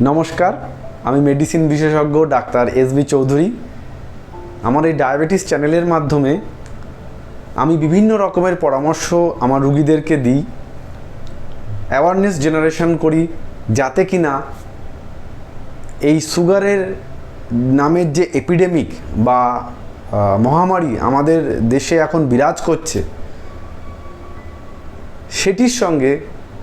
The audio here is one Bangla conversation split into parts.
নমস্কার, আমি মেডিসিন বিশেষজ্ঞ ডাক্তার এস বি চৌধুরী। আমার এই ডায়াবেটিস চ্যানেলের মাধ্যমে আমি বিভিন্ন রকমের পরামর্শ আমার রুগীদেরকে দিই। অ্যাওয়ারনেস জেনারেশন করি যাতে কি না এই সুগারের নামের যে এপিডেমিক বা মহামারী আমাদের দেশে এখন বিরাজ করছে, সেটির সঙ্গে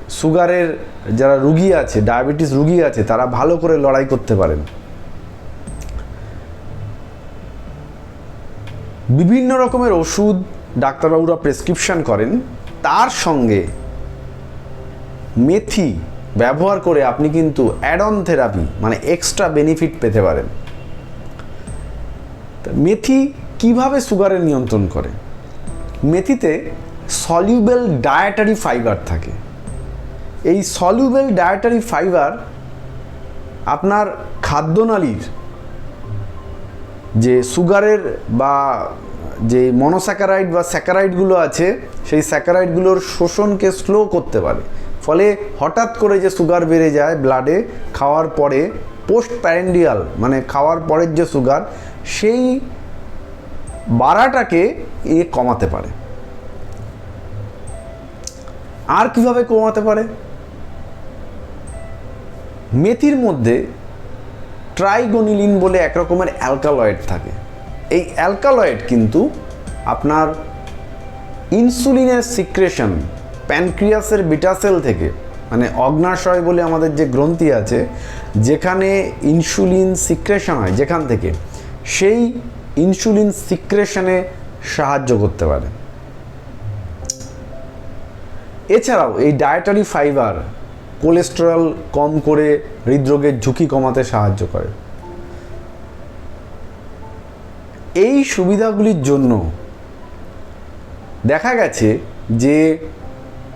সুগারের যারা রুগী আছে, ডায়াবেটিস রুগী আছে, তারা ভালো করে লড়াই করতে পারেন। বিভিন্ন রকমের ওষুধ ডাক্তারবাবুরা প্রেসক্রিপশন করেন। তার সঙ্গে মেথি ব্যবহার করে আপনি কিন্তু অ্যাড অন থেরাপি মানে এক্সট্রা বেনিফিট পেতে পারেন। মেথি কীভাবে সুগারের নিয়ন্ত্রণ করে? মেথিতে সলিউবেল ডায়েটারি ফাইবার থাকে। এই সলিউবেল ডায়েটারি ফাইবার আপনার খাদ্যনালীর যে সুগারের বা যে মনোস্যাকারাইড বা স্যাকারাইডগুলো আছে, সেই স্যাকারাইডগুলোর শোষণকে স্লো করতে পারে। ফলে হঠাৎ করে যে সুগার বেড়ে যায় ব্লাডে খাওয়ার পরে পোস্ট প্যারেন্ডিয়াল মানে খাওয়ার পরের যে সুগার, সেই বাড়াটাকে এ কমাতে পারে। আর কীভাবে কমাতে পারে? মেথির মধ্যে ট্রাইগোনিলিন বলে এক রকমের অ্যালকালয়েড থাকে। এই অ্যালকালয়েড কিন্তু আপনার ইনসুলিনের সিক্রেশন প্যানক্রিয়াসের বিটাসেল থেকে মানে অগ্নাশয় বলে আমাদের যে গ্রন্থি আছে, যেখানে ইনসুলিন সিক্রেশন হয়, যেখান থেকে, সেই ইনসুলিন সিক্রেশনে সাহায্য করতে পারে। এছাড়াও এই ডায়েটারি ফাইবার কোলেস্টেরল কম করে হৃদরোগের ঝুঁকি কমাতে সাহায্য করে। এই সুবিধাগুলির জন্য দেখা গেছে যে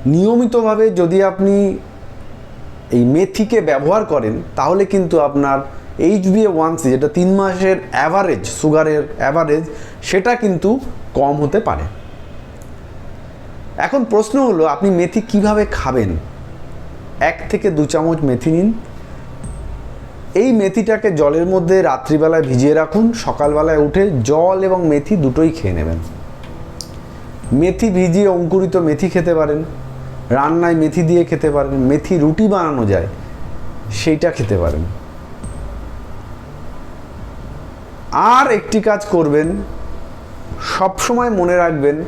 নিয়মিতভাবে যদি আপনি এই মেথিকে ব্যবহার করেন, তাহলে কিন্তু আপনার এইচ বি ওয়ান সি, যেটা তিন মাসের অ্যাভারেজ সুগারের অ্যাভারেজ সেটা কিন্তু কম হতে পারে। এখন প্রশ্ন হলো, আপনি মেথি কীভাবে খাবেন? এক থেকে দু চামচ মেথি নিন। এই মেথিটাকে জলের মধ্যে রাত্রিবেলায় ভিজিয়ে রাখুন। সকালবেলায় উঠে জল এবং মেথি দুটোই খেয়ে নেবেন। মেথি ভিজিয়ে অঙ্কুরিত মেথি খেতে পারেন। রান্নায় মেথি দিয়ে খেতে পারেন। মেথি রুটি বানানো যায়, সেইটা খেতে পারেন। আর একটি কাজ করবেন, সবসময় মনে রাখবেন,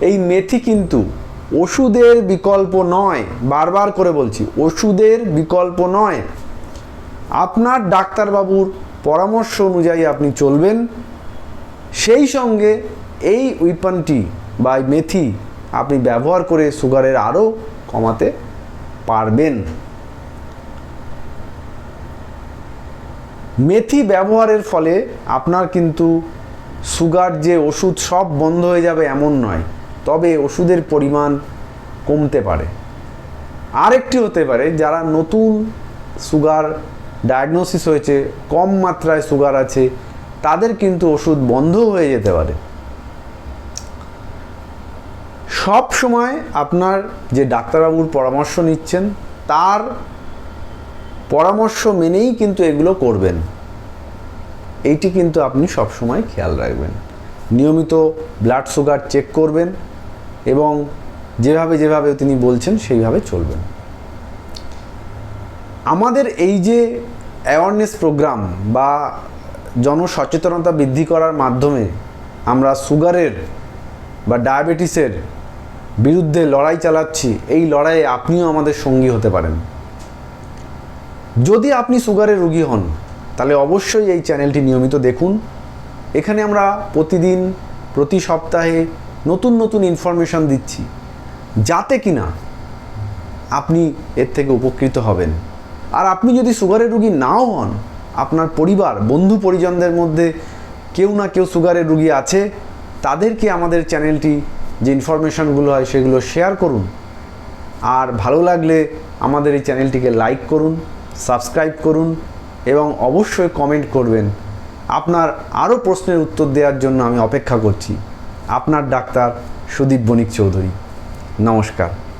এই মেথি কিন্তু ওষুধের বিকল্প নয়, বারবার করে বলছি, ওষুধের বিকল্প নয়। আপনার ডাক্তারবাবুর পরামর্শ অনুযায়ী আপনি চলবেন। সেই সঙ্গে এই উইপনটি বা মেথি আপনি ব্যবহার করে সুগারের আরও কমাতে পারবেন। মেথি ব্যবহারের ফলে আপনার কিন্তু সুগার যে ওষুধ সব বন্ধ হয়ে যাবে এমন নয়। তবে ওষুধের পরিমাণ কমতে পারে। আরেকটি হতে পারে যারা নতুন সুগার ডায়াগনোসিস হয়েছে, কম মাত্রায় সুগার আছে, তাদের কিন্তু ওষুধ বন্ধ হয়ে যেতে পারে। সব সময় আপনার যে ডাক্তারবাবুর পরামর্শ নিচ্ছেন, তার পরামর্শ মেনেই কিন্তু এগুলো করবেন। এইটি কিন্তু আপনি সব সময় খেয়াল রাখবেন। নিয়মিত ব্লাড সুগার চেক করবেন এবং যেভাবে যেভাবে তিনি বলছেন, সেইভাবে চলবেন। আমাদের এই যে অ্যাওয়ারনেস প্রোগ্রাম বা জনসচেতনতা বৃদ্ধি করার মাধ্যমে আমরা সুগারের বা ডায়াবেটিসের বিরুদ্ধে লড়াই চালাচ্ছি, এই লড়াইয়ে আপনিও আমাদের সঙ্গী হতে পারেন। যদি আপনি সুগারের রুগী হন, তাহলে অবশ্যই এই চ্যানেলটি নিয়মিত দেখুন। এখানে আমরা প্রতিদিন, প্রতি সপ্তাহে নতুন নতুন ইনফরমেশন দিচ্ছি। যাতে কি না আপনি এর থেকে উপকৃত হবেন। আর আপনি যদি সুগারের রুগী নাও হন, আপনার পরিবার, বন্ধু পরিজনদের মধ্যে কেউ না কেউ সুগারের রুগী আছে, তাদেরকে আমাদের চ্যানেলটি, যে ইনফরমেশনগুলো হয় সেগুলো শেয়ার করুন। আর ভালো লাগলে আমাদের এই চ্যানেলটিকে লাইক করুন সাবস্ক্রাইব করুন এবং অবশ্যই কমেন্ট করবেন। আপনার আরও প্রশ্নের উত্তর দেওয়ার জন্য আমি অপেক্ষা করছি। আপনার ডাক্তার সুদীপ বণিক চৌধুরী। নমস্কার।